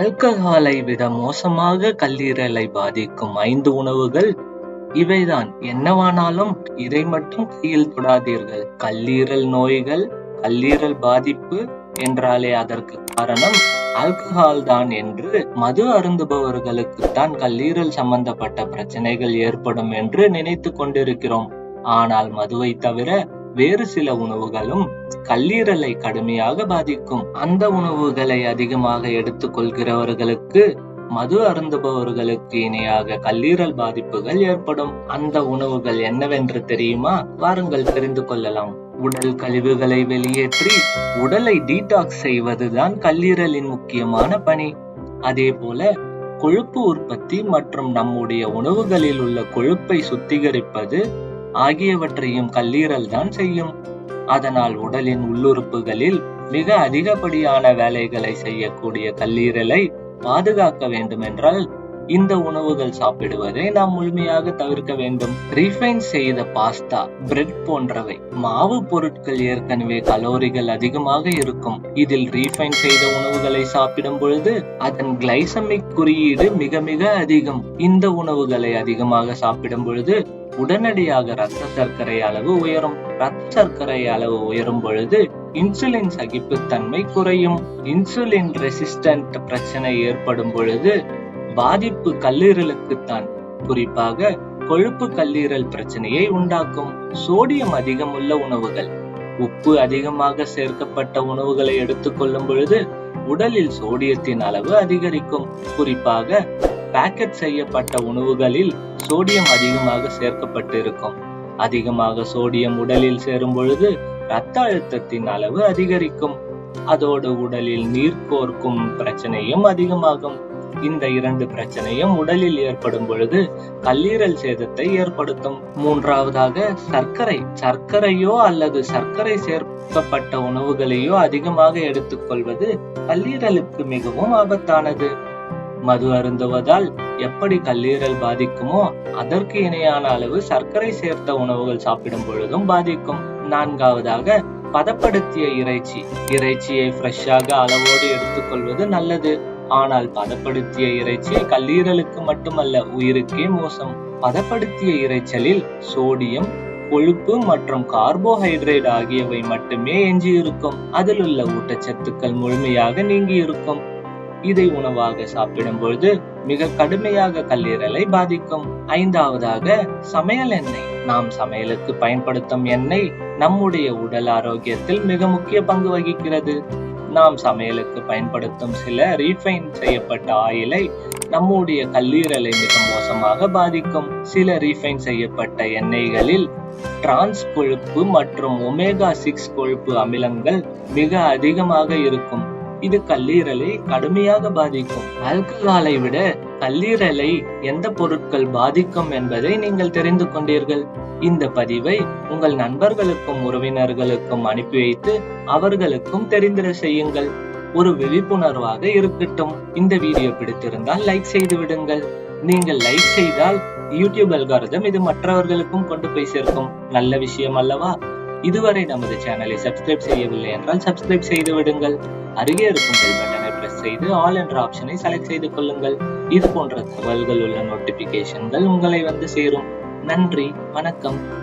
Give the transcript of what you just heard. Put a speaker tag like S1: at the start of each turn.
S1: ஆல்கஹாலை விட மோசமாக கல்லீரலை பாதிக்கும் ஐந்து உணவுகள் இவைதான். என்னவானாலும் இதை மட்டும் கையில் தொடாதீர்கள். கல்லீரல் நோய்கள் கல்லீரல் பாதிப்பு என்றாலே அதற்கு காரணம் ஆல்கஹால் தான் என்று மது அருந்துபவர்களுக்கு தான் கல்லீரல் சம்பந்தப்பட்ட பிரச்சனைகள் ஏற்படும் என்று நினைத்து கொண்டிருக்கிறோம். ஆனால் மதுவை தவிர வேறு சில உணவுகளும் கல்லீரலை கடுமையாக பாதிக்கும். அந்த உணவுகளை அதிகமாக எடுத்துக் கொள்கிறவர்களுக்கு மது அருந்துபவர்களுக்கு இணையாக கல்லீரல் பாதிப்புகள் ஏற்படும். அந்த உணவுகள் என்னவென்று தெரியுமா? வாருங்கள் தெரிந்து கொள்ளலாம். உடல் கழிவுகளை வெளியேற்றி உடலை டீடாக்ஸ் செய்வதுதான் கல்லீரலின் முக்கியமான பணி. அதே போல கொழுப்பு உற்பத்தி மற்றும் நம்முடைய உணவுகளில் உள்ள கொழுப்பை சுத்திகரிப்பது ஆகியவற்றையும் கல்லீரல் தான் செய்யும். அதனால் உடலின் உள்ளுறுப்புகளில் மிக அதிகப்படியான வேலைகளை செய்யக்கூடிய கல்லீரலை பாதுகாக்க வேண்டும் என்றால் இந்த உணவுகள் சாப்பிடுவதை நாம் முழுமையாக தவிர்க்க வேண்டும். ரீஃபைன் செய்த பாஸ்தா பிரெட் போன்றவை மாவு பொருட்கள் ஏற்கனவே கலோரிகள் அதிகமாக இருக்கும். இதில் ரீஃபைன் செய்த உணவுகளை சாப்பிடும் பொழுது அதன் கிளைசமிக் குறியீடு மிக மிக அதிகம். இந்த உணவுகளை அதிகமாக சாப்பிடும் பொழுது உடனடியாக ரத்த சர்க்கரை அளவு உயரும். ரத்த சர்க்கரை அளவு உயரும் பொழுது இன்சுலின் சகிப்புத்தன்மை குறையும். இன்சுலின் ரெசிஸ்டன்ட் பிரச்சனை ஏற்படும் பொழுது பாதிப்பு கல்லீரலுக்குத்தான் குறிப்பாக கொழுப்பு கல்லீரல் பிரச்சனையை உண்டாக்கும். சோடியம் அதிகமுள்ள உணவுகள். உப்பு அதிகமாக சேர்க்கப்பட்ட உணவுகளை எடுத்துக்கொள்ளும் பொழுது உடலில் சோடியத்தின் அளவு அதிகரிக்கும். குறிப்பாக பேக்கெட் செய்யப்பட்ட உணவுகளில் சோடியம் அதிகமாக சேர்க்கப்பட்டிருக்கும் அதிகமாக சோடியம் உடலில் சேரும் பொழுது இரத்த அழுத்தத்தின் அளவு அதிகரிக்கும். அதோடு உடலில் நீர் கோர்க்கும் பிரச்சனையும் அதிகமாகும். இந்த இரண்டு பிரச்சனையும் உடலில் ஏற்படும் பொழுது கல்லீரல் சேதத்தை ஏற்படுத்தும். மூன்றாவதாக சர்க்கரை. சர்க்கரையோ அல்லது சர்க்கரை சேர்க்கப்பட்ட உணவுகளையோ அதிகமாக எடுத்துக்கொள்வது கல்லீரலுக்கு மிகவும் ஆபத்தானது. மது அருந்துவதால் எப்படி கல்லீரல் பாதிக்குமோ அதற்கு இணையான அளவு சர்க்கரை சேர்த்த உணவுகள் சாப்பிடும் பொழுதும் பாதிக்கும். நான்காவதாக பதப்படுத்திய இறைச்சி. இறைச்சியை ஃப்ரெஷ்ஷாக அளவோடு எடுத்துக்கொள்வது நல்லது. ஆனால் பதப்படுத்திய இறைச்சி கல்லீரலுக்கு மட்டுமல்ல உயிருக்கே மோசம். பதப்படுத்திய இறைச்சலில் சோடியம் கொழுப்பு மற்றும் கார்போஹைட்ரேட் ஆகியவை மட்டுமே எஞ்சி இருக்கும் அதில் உள்ள ஊட்டச்சத்துக்கள் முழுமையாக நீங்கி இருக்கும் இதை உணவாக சாப்பிடும் பொழுது மிக கடுமையாக கல்லீரலை பாதிக்கும். ஐந்தாவதாக சமையல் எண்ணெய். நாம் சமையலுக்கு பயன்படுத்தும் எண்ணெய் நம்முடைய உடல் ஆரோக்கியத்தில் மிக முக்கிய பங்கு வகிக்கிறது. நாம் சமையலுக்கு பயன்படுத்தும் சில ரீஃபைன் செய்யப்பட்ட ஆயிலை நம்முடைய கல்லீரலை மிக மோசமாக பாதிக்கும். சில ரீஃபைன் செய்யப்பட்ட எண்ணெய்களில் டிரான்ஸ் கொழுப்பு மற்றும் ஒமேகா சிக்ஸ் கொழுப்பு அமிலங்கள் மிக அதிகமாக இருக்கும். இது கல்லீரலை கடுமையாக பாதிக்கும். ஆல்கஹாலை விட கல்லீரலை எந்த பொருட்கள் பாதிக்கும் என்பதை நீங்கள் தெரிந்து கொண்டீர்கள். இந்த பதிவை உங்கள் நண்பர்களுக்கும் உறவினர்களுக்கும் அனுப்பி வைத்து அவர்களுக்கும் தெரிந்திட செய்யுங்கள். ஒரு விழிப்புணர்வாக இருக்கட்டும். இந்த வீடியோ பிடித்திருந்தால் லைக் செய்து விடுங்கள். நீங்கள் லைக் செய்தால் யூடியூப் அல்காரதம் இது மற்றவர்களுக்கும் கொண்டு போய் சேர்க்கும். நல்ல விஷயம் அல்லவா? இதுவரை நமது சேனலை சப்ஸ்கிரைப் செய்யவில்லை என்றால் சப்ஸ்கிரைப் செய்து விடுங்கள். அருகே இருக்கும் பெல் பட்டனை பிரஸ் செய்து ஆல் என்ற ஆப்ஷனை செலக்ட் செய்து கொள்ளுங்கள். இது போன்ற தகவல்கள் உள்ள நோட்டிபிகேஷன்கள் உங்களை வந்து சேரும். நன்றி வணக்கம்.